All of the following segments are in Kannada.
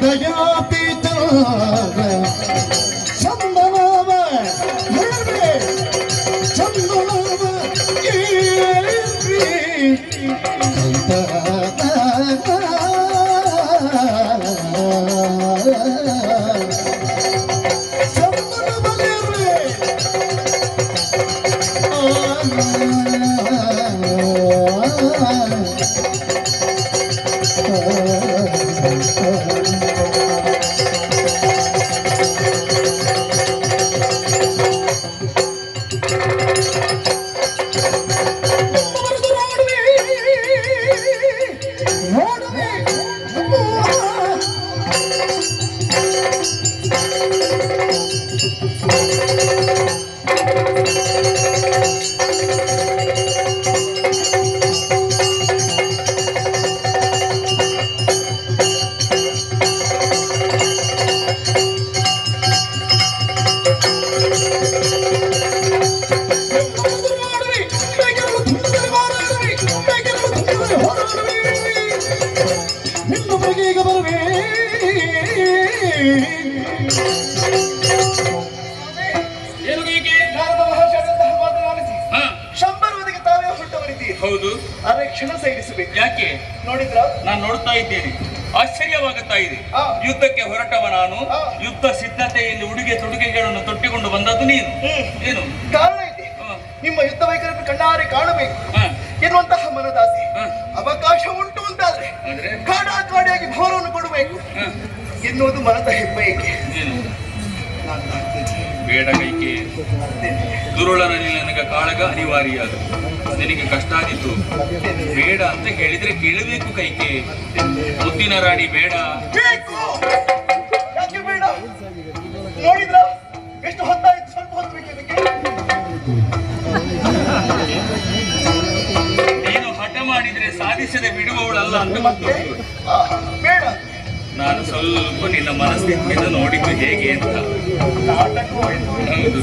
The young ಈಗ ನಾನು ನೋಡ್ತಾ ಇದ್ದೇನೆ. ಆಶ್ಚರ್ಯವಾಗುತ್ತಾ ಇದೆ. ಯುದ್ಧಕ್ಕೆ ಹೊರಟವ ನಾನು. ಯುದ್ಧ ಸಿದ್ಧತೆಯಲ್ಲಿ ಉಡುಗೆ ತೊಡುಗೆಗಳನ್ನು ತೊಟ್ಟಿಕೊಂಡು ಬಂದದ್ದು ನೀನು. ಏನು? ಕಾರಣ ಇದೆ. ನಿಮ್ಮ ಯುದ್ಧ ವೈಖರಿಯನ್ನು ಕಣ್ಣಾರೆ ಕಾಣಬೇಕು. ಎನ್ನುವಂತಹ ಮನದಾಸೆ. ಅವಕಾಶ ಉಂಟು ಅಂತಾದ್ರೆ ಕಾಡಾಕಾಡಿಯಾಗಿ ಕಾಡಾ ಕಾಡಿಯಾಗಿ ಭವನವನ್ನು ಕೊಡಬೇಕು. ಎನ್ನುವುದು ಮನದ ಹೆಬ್ಬಯಕೆ ಏನು? ನಾನು ಮಾಡ್ತೇನೆ. ಬೇಡ ಕೈಕೆ ದುರುಳನಲ್ಲಿ ನನಗೆ ಕಾಳಗ ಅನಿವಾರ್ಯ ಅದು ನಿನಗೆ ಕಷ್ಟ ಆಗಿತ್ತು ಬೇಡ ಅಂತ ಹೇಳಿದ್ರೆ ಕೇಳಬೇಕು ಕೈಕೆ. ಮುದ್ದಿನ ರಾಣಿ ಬೇಡ. ಎಷ್ಟು ಹೊತ್ತಾಯ್ತು ಸ್ವಲ್ಪ ಹೊತ್ತು ನೀನು ಹಠ ಮಾಡಿದ್ರೆ ಸಾಧಿಸದೆ ಬಿಡುವವಳಲ್ಲ ಅಂತ ನಾನು ಸ್ವಲ್ಪ ನಿನ್ನ ಮನಸ್ಥಿತಿಯನ್ನು ನೋಡಿದ್ದು ಹೇಗೆ ಅಂತ. ಹೌದು.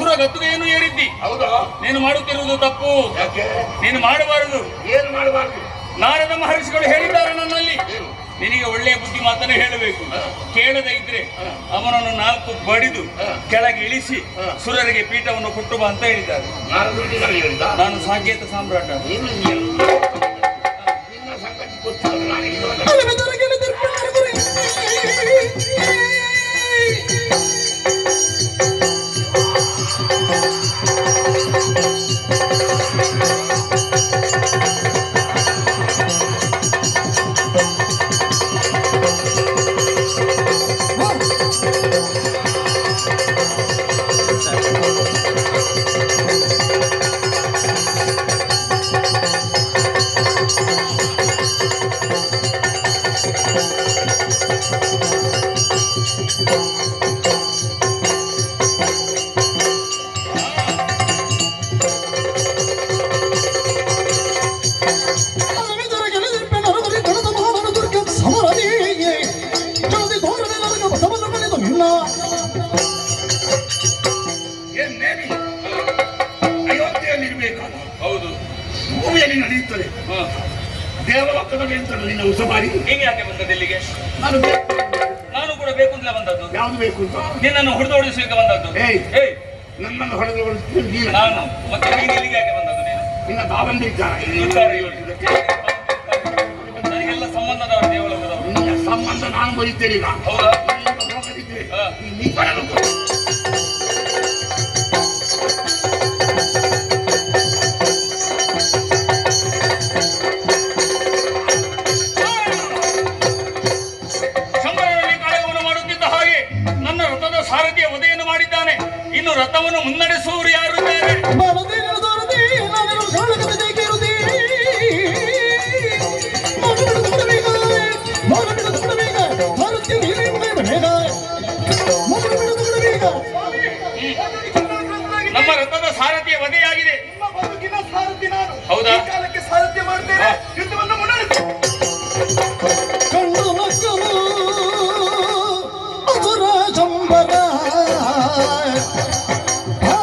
ಸುರ ಗದ್ದುಗೆಯನ್ನು ಏರಿದ್ದಿ. ಹೌದಾ. ನೀನು ಮಾಡುತ್ತಿರುವುದು ತಪ್ಪು. ಯಾಕೆ? ನೀನು ಮಾಡಬಾರದು. ಏನು ಮಾಡಬಾರದು? ನಾರದ ಮಹರ್ಷಿಗಳು ಹೇಳಿದ್ದಾರೆ ನನ್ನಲ್ಲಿ. ಏನು? ನಿನಗೆ ಒಳ್ಳೆಯ ಬುದ್ಧಿ ಮಾತನ್ನು ಹೇಳಬೇಕು. ಕೇಳದೆ ಇದ್ರೆ ಅವನನ್ನು ನಾಲ್ಕು ಬಡಿದು ಕೆಳಗೆ ಇಳಿಸಿ ಸುರರಿಗೆ ಪೀಠವನ್ನು ಕೊಟ್ಟು ಬಾ ಅಂತ ಹೇಳಿದ್ದಾರೆ. ನಾನು ಸಾಂಕೇತ ಸಾಮ್ರಾಟ್. ನಾನು? ಸಾಂಕೇತ ಸಾಮ್ರಾಟ ಭೂಮಿಯಲ್ಲಿ ದೇವ ಹ. ಹೇಳ್ತಾರೆ ನಿನ್ನ ಉಸಬಾರಿ ನೀನು ಯಾಕೆ ಬಂದದ್ದು ಇಲ್ಲಿಗೆ? ನಾನು ನಾನು ಕೂಡ ಬೇಕು ಅಂತ ಬಂದದ್ದು. ಯಾವ್ದು ಬೇಕು ಅಂತ? ನಿನ್ನನ್ನು ಹೊಡೆಸಲಿಕ್ಕೆ ಬಂದದ್ದು. ಏಯ್. ಏಯ್. ನನ್ನನ್ನು ಹೊಡೆದು ನೀನು. ನಾನು. ಮತ್ತೆ ನೀನು ಇಲ್ಲಿಗೆ ಯಾಕೆ ಬಂದದ್ದು ನೀನು? ನಿನ್ನ ಬಾಬಂದಿ. ನನಗೆಲ್ಲ ಸಂಬಂಧದವರು ದೇವಳ ನಿನ್ನ ಸಂಬಂಧ ನಾನು ಬರೀತೇನೆ ಈಗ. ಹೌದಾ. ನೀ ಬರಲು ಆ,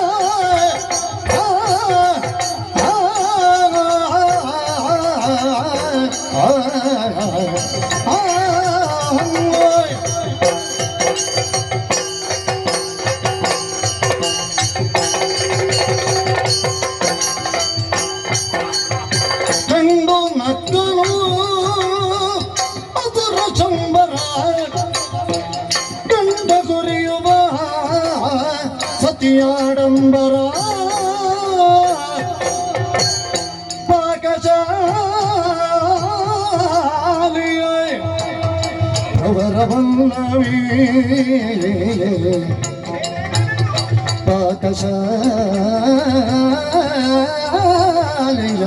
ಆ, ಆ, ಆ, ಆ, ಕಂಡು ಮಕ್ಕಳು ಅದರ ಚಂಬರ ಕಂಡ ಸತಿಯಾಡಂಬರ ಪಾಕಶಾಲಿಯ ಅವರ ಬನ್ನವೀ ಪಾಕಶಾಲಿಯ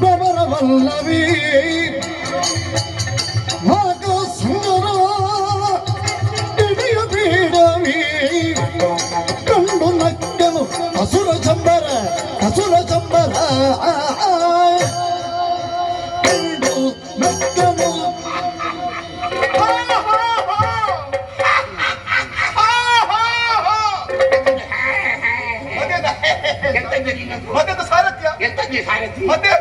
ಪ್ರಬರ ವಲ್ಲವಿ ಮತ್ತೆಂತ ಸಾರಥ್ಯ ಎಂತದ್ದು ಸಾರಥಿ ಮತ್ತೆ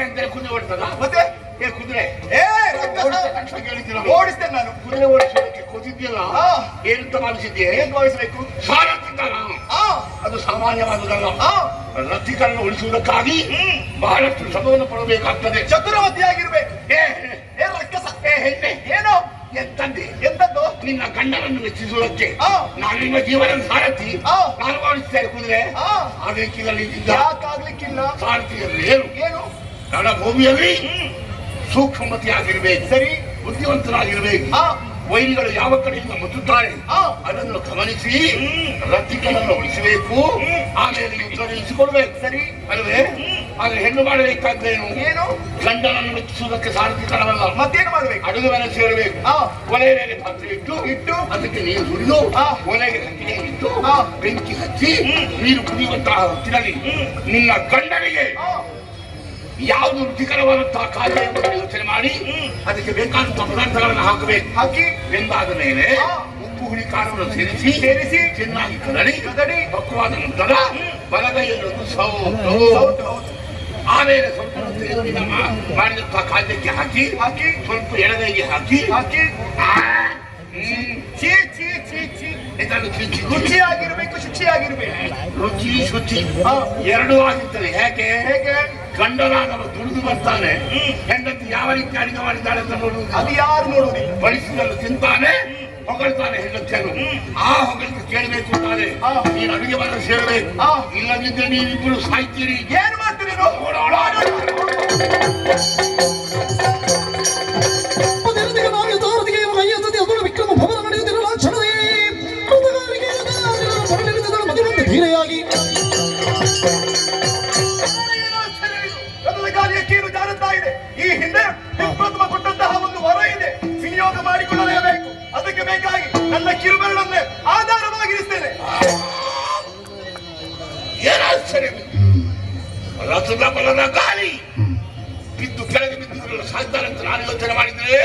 ಅಂದ್ರೆ ಕುದುರೆ ಓಡ್ತದ ಮತ್ತೆ ಏ ಕುದುರೆ ಏ ತಕ್ಷಣ ಕೇಳಿದ್ದಿಲ್ಲ ಓಡಿಸ್ತೇನೆ ನಾನು ಕುದುರೆ ಓಡಿಸೋದಕ್ಕೆ ಕೂತಿದ್ಯಲ್ಲ. ಏನಂತ ಭಾವಿಸಿದ್ಯೆ ಏನ್ ಭಾವಿಸಬೇಕು ಆ ಅದು ಸಾಮಾನ್ಯವಾದುದಲ್ಲ ರಥಿಕರನ್ನು ಉಳಿಸುವುದಕ್ಕಾಗಿ ಬಹಳಷ್ಟು ಶ್ರಮವನ್ನು ಪಡಬೇಕಾಗ್ತದೆ. ಚತುರವತಿಯಾಗಿರ್ಬೇಕು ಏ ಏ ರಕ್ಕಸ ಏ ಹೆಣ್ಣೆ ಏನೋ? ಎಂತಂದೆ ಎಂತದ್ದು ನಿನ್ನ ಗಂಡನನ್ನು ಮೆಚ್ಚಿಸುವುದಕ್ಕೆ. ನಾನು ನಿನ್ನ ಜೀವನ ಸಾರಥಿ. ನಾನು ಓಡಿಸ್ತೇನೆ ಕುದುರೆ. ಆಗಲಿಕ್ಕಿಲ್ಲ ಯಾಕಾಗ್ಲಿಕ್ಕಿಲ್ಲ? ಸಾರಥಿಯಲ್ಲಿ ಏನು? ಏನು? ರಣಭೂಮಿಯಲ್ಲಿ ಸೂಕ್ಷ್ಮತಿಯಾಗಿರ್ಬೇಕು ಸರಿ. ಬುದ್ಧಿವಂತರಾಗಿರ್ಬೇಕು ವೈರಿಗಳು ಯಾವ ಕಡೆಯಿಂದ ಮುತ್ತುತ್ತಾರೆ. ಅದನ್ನು ಗಮನಿಸಿ ರಥಿಕನನ್ನು ಉಳಿಸಬೇಕು. ಆಮೇಲೆ ಯುದ್ಧ ನಿಲ್ಲಿಸಿಕೊಡ್ಬೇಕು ಸರಿ. ಅಲ್ವೇ? ಆದ್ರೆ ಹೆಣ್ಣು ಮಾಡಬೇಕಾದ್ದೇನು ಏನು? ಗಂಡನನ್ನು ಮೆಚ್ಚಿಸುವುದಕ್ಕೆ ಸಾರಥಿಕರವಲ್ಲ ಮತ್ತೇನು ಮಾಡಬೇಕು ಅಡುಗೆ ಮನೆ ಸೇರಬೇಕು. ಒಲೆ ಮೇಲೆ ಪಾತ್ರೆ ಇಟ್ಟು ಇಟ್ಟು. ಅದಕ್ಕೆ ನೀರು ಸುರಿದು. ಒಲೆಗೆ ಹತ್ತಿಗೆ ಇಟ್ಟು. ಬೆಂಕಿ ಹಚ್ಚಿ ನೀರು ಕುದಿಯುವಂತಹ ಹೊತ್ತಿನಲ್ಲಿ ನಿನ್ನ ಗಂಡನಿಗೆ ಯಾವುದು ರುಚಿಕರವಾದಂತಹ ಎಂಬುದನ್ನು ಯೋಚನೆ ಮಾಡಿ ಅದಕ್ಕೆ ಬೇಕಾದಂತಹ ಪದಾರ್ಥಗಳನ್ನು ಹಾಕಬೇಕು. ಹಾಕಿ. ಬೆಂದಾದ ಮೇಲೆ ಉಪ್ಪು ಹುಳಿ ಕಾರವನ್ನು ಸೇರಿಸಿ ಸೇರಿಸಿ ಚೆನ್ನಾಗಿ ಕದಡಿ ಕದಡಿ. ಪಕ್ವಾದ ನಂತರ ಬಲಗೈಯನ್ನು ಆಮೇಲೆ ಸ್ವಲ್ಪ ಮಾಡಿದಂತಹ ಖಾದ್ಯಕ್ಕೆ ಹಾಕಿ ಹಾಕಿ. ಸ್ವಲ್ಪ ಎಡಗೈಗೆ ಹಾಕಿ. ಹಾಕಿ. ಇದನ್ನು ರುಚಿಯಾಗಿರ್ಬೇಕು ಶುಚಿಯಾಗಿರ್ಬೇಕು. ರುಚಿ ಶುಚಿ. ಎರಡೂ ಆಗಿರ್ತದೆ. ಹೇಗೆ ಹೇಗೆ? ಗಂಡನಾದವ ದುಡಿದು ಬರ್ತಾನೆ. ಹೆಂಡತಿ ಯಾವ ರೀತಿ ಅಡಿಗೆ ಮಾಡಿದ್ದಾಳೆ ಅಂತ ನೋಡುವುದು ಅದು ಯಾರು ನೋಡುವುದಿಲ್ಲ. ಬಡಿಸಿದನ್ನು ತಿಂತಾನೆ ಹೊಗಳ್ತಾನೆ ಹೆಂಡತಿಯನ್ನು. ಆ ಹೊಗಳಿಕೆ ಕೇಳಬೇಕು ಅಂತಾನೆ. ನೀನು ಅಡುಗೆ ಮನೆ ಸೇರಬೇಕು. ಇಲ್ಲದಿದ್ದರೆ ನೀವಿಬ್ಬರು ಸಾಯ್ತೀರಿ. ಏನ್ ಮಾಡ್ತೀರಿ ಮಾಡಿಕೊಳ್ಳಲೇಬೇಕು ಅದಕ್ಕೆ ಬೇಕಾಗಿ ನನ್ನ ಕಿರುಬೆರಳನ್ನೇ ಆಧಾರವಾಗಿರಿಸ್ತೇನೆ. ಏನಾಶ್ಚರ್ಯ ಬಲದ ಗಾಳಿ ಬಿದ್ದು ಕೆಳಗೆ ಬಿದ್ದು ಸಾಯ್ತಾರೆ ಅಂತ ನಾನು ಯೋಚನೆ ಮಾಡಿದ್ರೆ,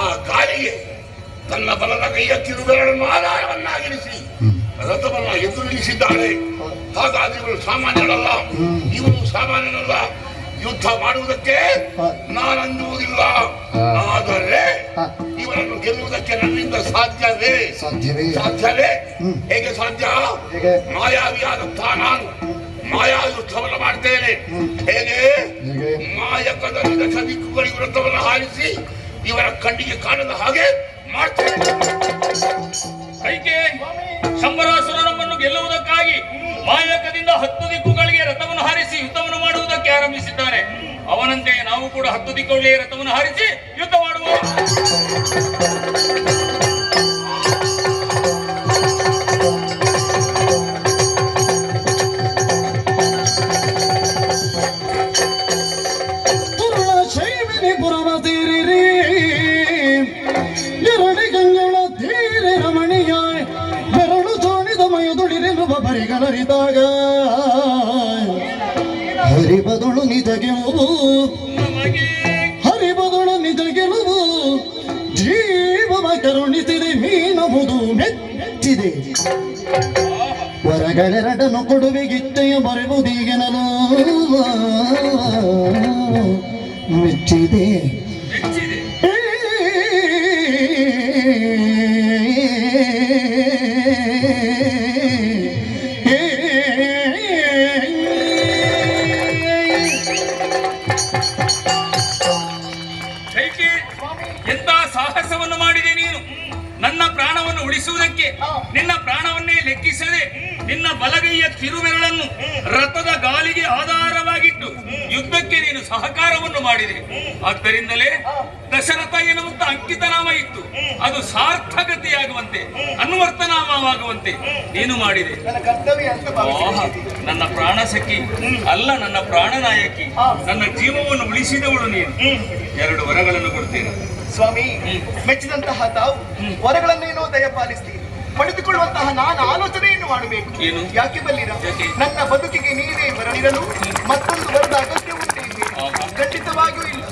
ಆ ಗಾಳಿಗೆ ತನ್ನ ಬಲದ ಕೈಯ ಕಿರುಬೆರಳನ್ನು ಆಧಾರವನ್ನಾಗಿರಿಸಿ ರಥವನ್ನು ಎದುರು ನಿಲ್ಲಿಸಿದ್ದಾಳೆ ಹಾಗಾಗಿ ಇವರು ಸಾಮಾನ್ಯರಲ್ಲ. ಇವರು ಸಾಮಾನ್ಯನಲ್ಲ ಯುದ್ಧ ಮಾಡುವುದಕ್ಕೆ ನಾನಂದುವುದಿಲ್ಲ ಆದರೆ ಇವರನ್ನು ಗೆಲ್ಲುವುದಕ್ಕೆ ನನ್ನಿಂದ ಸಾಧ್ಯವೇ? ಸಾಧ್ಯವೇ. ಸಾಧ್ಯವೇ. ಹೇಗೆ ಸಾಧ್ಯ? ಮಾಯಾವಿಯಾದ ಮಾಯಾವಿಯಾದಂತಹ ನಾನು ಮಾಯಾ ಯುದ್ಧವನ್ನು ಮಾಡ್ತೇನೆ. ಹೇಗೆ? ಮಾಯಕದ ದಿಕ್ಕುಗಳಿಗೆ ವೃತ್ತವನ್ನು ಹಾರಿಸಿ ಇವರ ಕಣ್ಣಿಗೆ ಕಾಣದ ಹಾಗೆ ಮಾಡ್ತೇನೆ. ಕೈಕೆ ಶಂಬರಾಸುರ ನಮ್ಮನ್ನು ಗೆಲ್ಲುವುದಕ್ಕಾಗಿ ಮಾಯಕದಿಂದ ಹತ್ತು ದಿಕ್ಕುಗಳಿಗೆ ರಥವನ್ನು ಹಾರಿಸಿ ಯುದ್ಧವನ್ನು ಮಾಡುವುದಕ್ಕೆ ಆರಂಭಿಸಿದ್ದಾನೆ ಅವನಂತೆ ನಾವು ಕೂಡ ಹತ್ತು ದಿಕ್ಕುಗಳಿಗೆ ರಥವನ್ನು ಹಾರಿಸಿ ಯುದ್ಧ ಮಾಡುವ. ಮೆಚ್ಚಿದೆ ವರಗಳೆರಡನ್ನು ಕೊಡುವೆ ಗಿತ್ತೆಯ ಬರೆಯುವುದೀಗೆನಲು ಮೆಚ್ಚಿದೆ ಮೆಚ್ಚಿದೆ ಎಂತ ಸಾಹಸವನ್ನು ಮಾಡಿದೆ ನೀನು ನನ್ನ ಪ್ರಾಣವನ್ನು ನಿನ್ನ ಪ್ರಾಣವನ್ನೇ ಲೆಕ್ಕಿಸದೆ ನಿನ್ನ ಬಲಗೈಯ ಕಿರುಬೆರಳನ್ನು ರಥದ ಗಾಲಿಗೆ ಆಧಾರವಾಗಿಟ್ಟು ಯುದ್ಧಕ್ಕೆ ನೀನು ಸಹಕಾರವನ್ನು ಮಾಡಿದೆ. ಆದ್ದರಿಂದಲೇ ದಶರಥ ಎನ್ನುವಂತ ಅಂಕಿತನಾಮ ಇತ್ತು. ಅದು ಸಾರ್ಥಕತೆಯಾಗುವಂತೆ ಅನ್ವರ್ಥನಾಮವಾಗುವಂತೆ ನೀನು ಮಾಡಿದೆ. ನನ್ನ ಪ್ರಾಣ ಸಖಿ ಅಲ್ಲ ನನ್ನ ಪ್ರಾಣನಾಯಕಿ ನನ್ನ ಜೀವವನ್ನು ಉಳಿಸಿದವಳು ನೀನು. ಎರಡು ವರಗಳನ್ನು ಕೊಡ್ತೇನೆ. ಸ್ವಾಮಿ ಮೆಚ್ಚಿದಂತಹ ತಾವು ವರಗಳನ್ನೇನೋ ದಯಪಾಲಿಸ್ತೀರಿ ಪಡೆದುಕೊಳ್ಳುವಂತಹ ನಾನು ಆಲೋಚನೆಯನ್ನು ಮಾಡಬೇಕು? ಯಾಕೆ ಬಲ್ಲಿರ? ನನ್ನ ಬದುಕಿಗೆ ನೀವೇ ಬರಲಿರಲು ಮತ್ತೊಂದು ವರದ ಅಗತ್ಯ ಉಂಟೆ. ಖಂಡಿತವಾಗಿಯೂ ಇಲ್ಲ.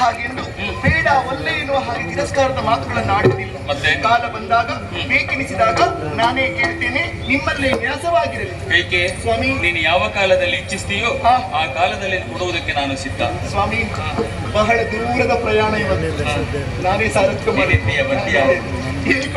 ಹಾಗೆಂದು ಬೇಡ ಒಲ್ಲೆ ಎನ್ನುವ ಹಾಗೆ ತಿರಸ್ಕಾರದ ಮಾತುಗಳನ್ನು ಆಡುವುದಿಲ್ಲ. ಮತ್ತೆ? ಕಾಲ ಬಂದಾಗ ಬೇಕೆನಿಸಿದಾಗ ನಾನೇ ಕೇಳ್ತೇನೆ ನಿಮ್ಮಲ್ಲೇ ನ್ಯಾಸವಾಗಿರಲಿ ಕೈಕೆ ಸ್ವಾಮಿ. ನೀನು ಯಾವ ಕಾಲದಲ್ಲಿ ಇಚ್ಛಿಸ್ತೀಯೋ ಆ ಕಾಲದಲ್ಲಿ ಕೊಡುವುದಕ್ಕೆ ನಾನು ಸಿದ್ಧ. ಸ್ವಾಮಿ ಬಹಳ ದೂರದ ಪ್ರಯಾಣ ಇವತ್ತು. ನಾನೇ ಸಾರಥ್ಯ ಮಾಡಿದ್ದೀಯ ಬರ್ತೀಯ ಇಲ್ಲಿ